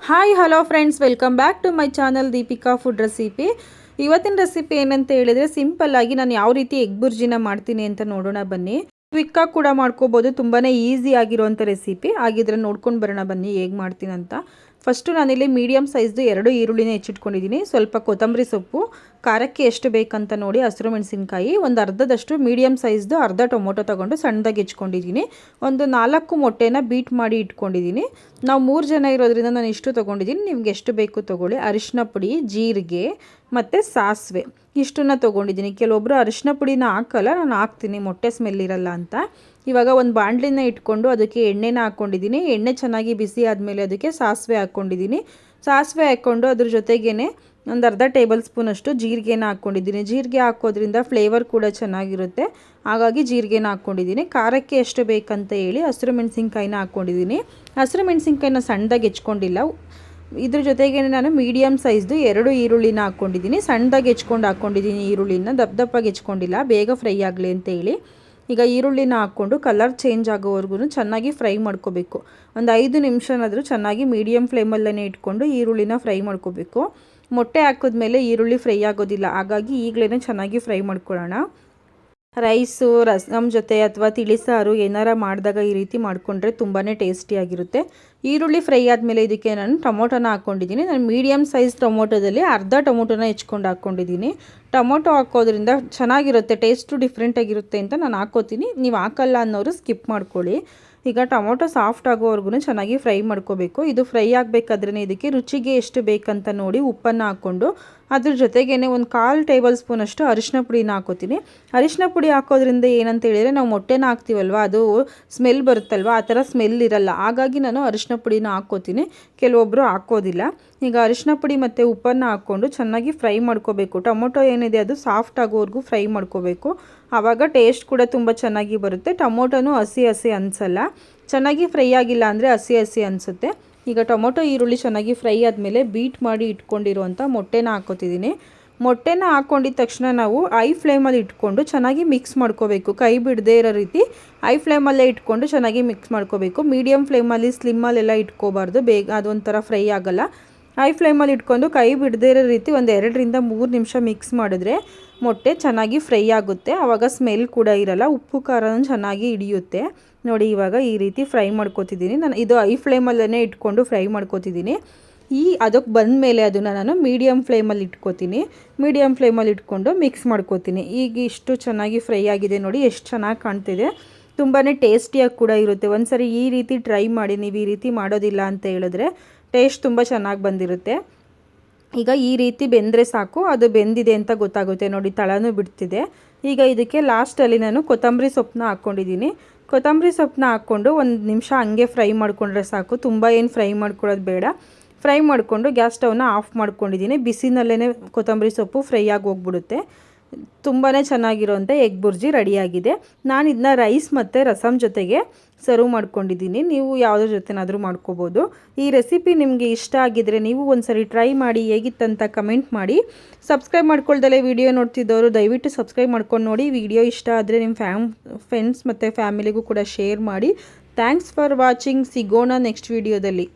Hi hello friends welcome back to my channel Deepika food recipe ಇವತ್ತಿನ recipe ಏನಂತ ಹೇಳಿದರೆ simple ಆಗಿ ನಾನು ಯಾವ ರೀತಿ ಎಗ್ ಬುರ್ಜಿನ ಮಾಡ್ತೀನಿ ಅಂತ ನೋಡೋಣ ಬನ್ನಿ. ಕ್ವಿಕ್ಕಾಗಿ ಕೂಡ ಮಾಡ್ಕೋಬೋದು. ತುಂಬಾ ಈಸಿ ಆಗಿರುವಂಥ ರೆಸಿಪಿ ಆಗಿದ್ರೆ ನೋಡ್ಕೊಂಡು ಬರೋಣ ಬನ್ನಿ ಹೇಗೆ ಮಾಡ್ತೀನಿ ಅಂತ ಫಸ್ಟು ನಾನಿಲ್ಲಿ ಮೀಡಿಯಮ್ ಸೈಜ್ದು ಎರಡು ಈರುಳ್ಳಿನ ಹೆಚ್ಚಿಟ್ಕೊಂಡಿದ್ದೀನಿ. ಸ್ವಲ್ಪ ಕೊತ್ತಂಬರಿ ಸೊಪ್ಪು, ಖಾರಕ್ಕೆ ಎಷ್ಟು ಬೇಕಂತ ನೋಡಿ, ಹಸಿರು ಮೆಣಸಿನ್ಕಾಯಿ, ಒಂದು ಅರ್ಧದಷ್ಟು ಮೀಡಿಯಮ್ ಸೈಜ್ದು ಅರ್ಧ ಟೊಮೊಟೊ ತೊಗೊಂಡು ಸಣ್ಣದಾಗಿ ಹೆಚ್ಕೊಂಡಿದ್ದೀನಿ ಒಂದು ನಾಲ್ಕು ಮೊಟ್ಟೆನ ಬೀಟ್ ಮಾಡಿ ಇಟ್ಕೊಂಡಿದ್ದೀನಿ. ನಾವು ಮೂರು ಜನ ಇರೋದ್ರಿಂದ ನಾನು ಇಷ್ಟು ತೊಗೊಂಡಿದ್ದೀನಿ. ನಿಮ್ಗೆ ಎಷ್ಟು ಬೇಕು ತೊಗೊಳ್ಳಿ. ಅರಿಶಿನ ಪುಡಿ, ಜೀರಿಗೆ ಮತ್ತು ಸಾಸಿವೆ. ಇಷ್ಟನ್ನು ತೊಗೊಂಡಿದ್ದೀನಿ. ಕೆಲವೊಬ್ಬರು ಅರಿಶಿನ ಪುಡಿನ ಹಾಕಲ್ಲ, ನಾನು ಹಾಕ್ತೀನಿ. ಮೊಟ್ಟೆ ಸ್ಮೆಲ್ ಇರಲ್ಲ ಅಂತ. ಇವಾಗ ಒಂದು ಬಾಣಲಿನ ಇಟ್ಕೊಂಡು ಅದಕ್ಕೆ ಎಣ್ಣೆನ ಹಾಕ್ಕೊಂಡಿದ್ದೀನಿ ಎಣ್ಣೆ ಚೆನ್ನಾಗಿ ಬಿಸಿ ಆದಮೇಲೆ ಅದಕ್ಕೆ ಸಾಸಿವೆ ಹಾಕ್ಕೊಂಡಿದ್ದೀನಿ ಸಾಸಿವೆ ಹಾಕ್ಕೊಂಡು ಅದ್ರ ಜೊತೆಗೇ ಒಂದು ಅರ್ಧ ಟೇಬಲ್ ಸ್ಪೂನಷ್ಟು ಜೀರಿಗೆನ ಹಾಕ್ಕೊಂಡಿದ್ದೀನಿ ಜೀರಿಗೆ ಹಾಕೋದ್ರಿಂದ ಫ್ಲೇವರ್ ಕೂಡ ಚೆನ್ನಾಗಿರುತ್ತೆ. ಹಾಗಾಗಿ ಜೀರಿಗೆನ ಹಾಕ್ಕೊಂಡಿದ್ದೀನಿ ಖಾರಕ್ಕೆ ಎಷ್ಟು ಬೇಕಂತ ಹೇಳಿ ಹಸಿರು ಮೆಣಸಿನ್ಕಾಯಿನ ಹಾಕ್ಕೊಂಡಿದ್ದೀನಿ ಹಸಿರು ಮೆಣಸಿನ್ಕಾಯಿನ ಸಣ್ಣದಾಗಿ ಹೆಚ್ಕೊಂಡಿಲ್ಲ. ಇದ್ರ ಜೊತೆಗೆ ನಾನು ಮೀಡಿಯಮ್ ಸೈಜ್ದು ಎರಡು ಈರುಳ್ಳಿನ ಹಾಕ್ಕೊಂಡಿದ್ದೀನಿ. ಸಣ್ಣದಾಗಿ ಹೆಚ್ಕೊಂಡು ಹಾಕ್ಕೊಂಡಿದ್ದೀನಿ ಈರುಳ್ಳಿನ. ದಪ್ಪ ದಪ್ಪಾಗಿ ಹೆಚ್ಕೊಂಡಿಲ್ಲ. ಬೇಗ ಫ್ರೈ ಆಗಲಿ ಅಂತ ಹೇಳಿ. ಈಗ ಈರುಳ್ಳಿನ ಹಾಕ್ಕೊಂಡು ಕಲರ್ ಚೇಂಜ್ ಆಗೋವರೆಗೂ ಚೆನ್ನಾಗಿ ಫ್ರೈ ಮಾಡ್ಕೋಬೇಕು. ಒಂದು ಐದು ನಿಮಿಷನಾದರೂ ಚೆನ್ನಾಗಿ ಮೀಡಿಯಮ್ ಫ್ಲೇಮಲ್ಲೇ ಇಟ್ಕೊಂಡು ಈರುಳ್ಳಿನ ಫ್ರೈ ಮಾಡ್ಕೋಬೇಕು. ಮೊಟ್ಟೆ ಹಾಕಿದ್ಮೇಲೆ ಈರುಳ್ಳಿ ಫ್ರೈ ಆಗೋದಿಲ್ಲ. ಹಾಗಾಗಿ ಈಗಲೇ ಚೆನ್ನಾಗಿ ಫ್ರೈ ಮಾಡ್ಕೊಳ್ಳೋಣ. ರೈಸು ರಸಮ್ ಜೊತೆ ಅಥವಾ ತಿಳಿಸಾರು ಏನಾರ ಮಾಡಿದಾಗ ಈ ರೀತಿ ಮಾಡಿಕೊಂಡ್ರೆ ತುಂಬಾ ಟೇಸ್ಟಿಯಾಗಿರುತ್ತೆ ಈರುಳ್ಳಿ ಫ್ರೈ ಆದಮೇಲೆ ಇದಕ್ಕೆ ನಾನು ಟೊಮೊಟೊನ ಹಾಕ್ಕೊಂಡಿದ್ದೀನಿ. ನಾನು ಮೀಡಿಯಮ್ ಸೈಜ್ ಟೊಮೊಟೊದಲ್ಲಿ ಅರ್ಧ ಟೊಮೊಟೊನ ಹೆಚ್ಕೊಂಡು ಹಾಕ್ಕೊಂಡಿದ್ದೀನಿ. ಟೊಮೊಟೊ ಹಾಕೋದ್ರಿಂದ ಚೆನ್ನಾಗಿರುತ್ತೆ, ಟೇಸ್ಟು ಡಿಫ್ರೆಂಟಾಗಿರುತ್ತೆ ಅಂತ ನಾನು ಹಾಕೋತೀನಿ. ನೀವು ಹಾಕಲ್ಲ ಅನ್ನೋರು ಸ್ಕಿಪ್ ಮಾಡ್ಕೊಳ್ಳಿ. ಈಗ ಟೊಮೊಟೊ ಸಾಫ್ಟ್ ಆಗೋವರೆಗೂ ಚೆನ್ನಾಗಿ ಫ್ರೈ ಮಾಡ್ಕೋಬೇಕು. ಇದು ಫ್ರೈ ಆಗಬೇಕಾದ್ರೆ ಇದಕ್ಕೆ ರುಚಿಗೆ ಎಷ್ಟು ಬೇಕಂತ ನೋಡಿ ಉಪ್ಪನ್ನು ಹಾಕ್ಕೊಂಡು ಅದ್ರ ಜೊತೆಗೇ ಒಂದು ಕಾಲು ಟೇಬಲ್ ಸ್ಪೂನಷ್ಟು ಅರಿಶಿನ ಪುಡಿನ ಹಾಕೋತೀನಿ. ಅರಿಶಿನ ಪುಡಿ ಹಾಕೋದ್ರಿಂದ ಏನಂತ ಹೇಳಿದರೆ ನಾವು ಮೊಟ್ಟೆನ ಹಾಕ್ತೀವಲ್ವ, ಅದು ಸ್ಮೆಲ್ ಬರುತ್ತಲ್ವ, ಆ ಥರ ಸ್ಮೆಲ್ ಇರಲ್ಲ. ಹಾಗಾಗಿ ನಾನು ಅರಿಶಿನ ಪುಡಿನ ಹಾಕ್ಕೋತೀನಿ. ಕೆಲವೊಬ್ಬರು ಹಾಕೋದಿಲ್ಲ ಈಗ ಅರಿಶಿನ ಪುಡಿ ಮತ್ತು ಉಪ್ಪನ್ನು ಹಾಕ್ಕೊಂಡು ಚೆನ್ನಾಗಿ ಫ್ರೈ ಮಾಡ್ಕೋಬೇಕು. ಟೊಮೊಟೊ ಏನಿದೆ ಅದು ಸಾಫ್ಟ್ ಆಗೋವರೆಗೂ ಫ್ರೈ ಮಾಡ್ಕೋಬೇಕು. ಆವಾಗ ಟೇಸ್ಟ್ ಕೂಡ ತುಂಬ ಚೆನ್ನಾಗಿ ಬರುತ್ತೆ. ಟೊಮೊಟೊನೂ ಹಸಿ ಹಸಿ ಅನಿಸಲ್ಲ. ಚೆನ್ನಾಗಿ ಫ್ರೈ ಆಗಿಲ್ಲ ಅಂದರೆ ಹಸಿ ಹಸಿ ಅನಿಸುತ್ತೆ. ಈಗ ಟೊಮೊಟೊ ಈರುಳ್ಳಿ ಚೆನ್ನಾಗಿ ಫ್ರೈ ಆದಮೇಲೆ ಬೀಟ್ ಮಾಡಿ ಇಟ್ಕೊಂಡಿರುವಂಥ ಮೊಟ್ಟೆನ ಹಾಕೋತಿದ್ದೀನಿ ಮೊಟ್ಟೆನ ಹಾಕ್ಕೊಂಡಿದ ತಕ್ಷಣ ನಾವು ಐ ಫ್ಲೇಮಲ್ಲಿ ಇಟ್ಕೊಂಡು ಚೆನ್ನಾಗಿ ಮಿಕ್ಸ್ ಮಾಡ್ಕೋಬೇಕು. ಕೈ ಬಿಡದೇ ಇರೋ ರೀತಿ ಐ ಫ್ಲೇಮಲ್ಲೇ ಇಟ್ಕೊಂಡು ಚೆನ್ನಾಗಿ ಮಿಕ್ಸ್ ಮಾಡ್ಕೋಬೇಕು. ಮೀಡಿಯಮ್ ಫ್ಲೇಮಲ್ಲಿ ಸ್ಲಿಮ್ಮಲ್ಲೆಲ್ಲ ಇಟ್ಕೋಬಾರ್ದು. ಬೇಗ ಅದೊಂಥರ ಫ್ರೈ ಆಗೋಲ್ಲ. ಐ ಫ್ಲೇಮಲ್ಲಿ ಇಟ್ಕೊಂಡು ಕೈ ಬಿಡದೇ ಇರೋ ರೀತಿ ಒಂದು ಎರಡರಿಂದ ಮೂರು ನಿಮಿಷ ಮಿಕ್ಸ್ ಮಾಡಿದ್ರೆ ಮೊಟ್ಟೆ ಚೆನ್ನಾಗಿ ಫ್ರೈ ಆಗುತ್ತೆ. ಆವಾಗ ಸ್ಮೆಲ್ ಕೂಡ ಇರಲ್ಲ. ಉಪ್ಪು ಖಾರನೂ ಚೆನ್ನಾಗಿ ಹಿಡಿಯುತ್ತೆ. ನೋಡಿ ಇವಾಗ ಈ ರೀತಿ ಫ್ರೈ ಮಾಡ್ಕೋತಿದ್ದೀನಿ. ನಾನು ಇದು ಐ ಫ್ಲೇಮಲ್ಲೇ ಇಟ್ಕೊಂಡು ಫ್ರೈ ಮಾಡ್ಕೋತಿದ್ದೀನಿ. ಈ ಅದಕ್ಕೆ ಬಂದ ಮೇಲೆ ಅದನ್ನು ನಾನು ಮೀಡಿಯಮ್ ಫ್ಲೇಮಲ್ಲಿ ಇಟ್ಕೋತೀನಿ. ಮೀಡಿಯಮ್ ಫ್ಲೇಮಲ್ಲಿ ಇಟ್ಕೊಂಡು ಮಿಕ್ಸ್ ಮಾಡ್ಕೋತೀನಿ. ಈಗ ಇಷ್ಟು ಚೆನ್ನಾಗಿ ಫ್ರೈ ಆಗಿದೆ ನೋಡಿ, ಎಷ್ಟು ಚೆನ್ನಾಗಿ ಕಾಣ್ತಿದೆ. ತುಂಬಾ ಟೇಸ್ಟಿಯಾಗಿ ಕೂಡ ಇರುತ್ತೆ. ಒಂದು ಸರಿ ಈ ರೀತಿ ಟ್ರೈ ಮಾಡಿ, ನೀವು ಈ ರೀತಿ ಮಾಡೋದಿಲ್ಲ ಅಂತ ಹೇಳಿದ್ರೆ ಟೇಸ್ಟ್ ತುಂಬ ಚೆನ್ನಾಗಿ ಬಂದಿರುತ್ತೆ. ಈಗ ಈ ರೀತಿ ಬೆಂದರೆ ಸಾಕು, ಅದು ಬೆಂದಿದೆ ಅಂತ ಗೊತ್ತಾಗುತ್ತೆ. ನೋಡಿ, ತಳನೂ ಬಿಡ್ತಿದೆ. ಈಗ ಇದಕ್ಕೆ ಲಾಸ್ಟಲ್ಲಿ ನಾನು ಕೊತ್ತಂಬರಿ ಸೊಪ್ಪನ್ನ ಹಾಕ್ಕೊಂಡಿದ್ದೀನಿ. ಕೊತ್ತಂಬರಿ ಸೊಪ್ಪನ್ನ ಹಾಕ್ಕೊಂಡು ಒಂದು ನಿಮಿಷ ಹಂಗೆ ಫ್ರೈ ಮಾಡಿಕೊಂಡ್ರೆ ಸಾಕು. ತುಂಬ ಏನು ಫ್ರೈ ಮಾಡ್ಕೊಳ್ಳೋದು ಬೇಡ. ಫ್ರೈ ಮಾಡಿಕೊಂಡು ಗ್ಯಾಸ್ ಸ್ಟವ್ನ ಆಫ್ ಮಾಡ್ಕೊಂಡಿದ್ದೀನಿ. ಬಿಸಿನಲ್ಲೇ ಕೊತ್ತಂಬರಿ ಸೊಪ್ಪು ಫ್ರೈ ಆಗಿ ಹೋಗ್ಬಿಡುತ್ತೆ. ತುಂಬಾ ಚೆನ್ನಾಗಿರೋಂಥ ಎಗ್ ಬುರ್ಜಿ ರೆಡಿಯಾಗಿದೆ. ನಾನು ಇದನ್ನ ರೈಸ್ ಮತ್ತು ರಸಮ್ ಜೊತೆಗೆ ಸರ್ವ್ ಮಾಡ್ಕೊಂಡಿದ್ದೀನಿ. ನೀವು ಯಾವುದ್ರ ಜೊತೆನಾದರೂ ಮಾಡ್ಕೋಬೋದು. ಈ ರೆಸಿಪಿ ನಿಮಗೆ ಇಷ್ಟ ಆಗಿದರೆ ನೀವು ಒಂದು ಸರಿ ಟ್ರೈ ಮಾಡಿ ಹೇಗಿತ್ತಂತ ಕಮೆಂಟ್ ಮಾಡಿ. ಸಬ್ಸ್ಕ್ರೈಬ್ ಮಾಡ್ಕೊಳ್ದಲೇ ವಿಡಿಯೋ ನೋಡ್ತಿದ್ದವರು, ದಯವಿಟ್ಟು ಸಬ್ಸ್ಕ್ರೈಬ್ ಮಾಡ್ಕೊಂಡು ನೋಡಿ. ವಿಡಿಯೋ ಇಷ್ಟ ಆದರೆ ನಿಮ್ಮ ಫ್ಯಾಮ್, ಫ್ರೆಂಡ್ಸ್ ಮತ್ತು ಫ್ಯಾಮಿಲಿಗೂ ಕೂಡ ಶೇರ್ ಮಾಡಿ. Thanks for watching. ಸಿಗೋಣ ನೆಕ್ಸ್ಟ್ ವಿಡಿಯೋದಲ್ಲಿ.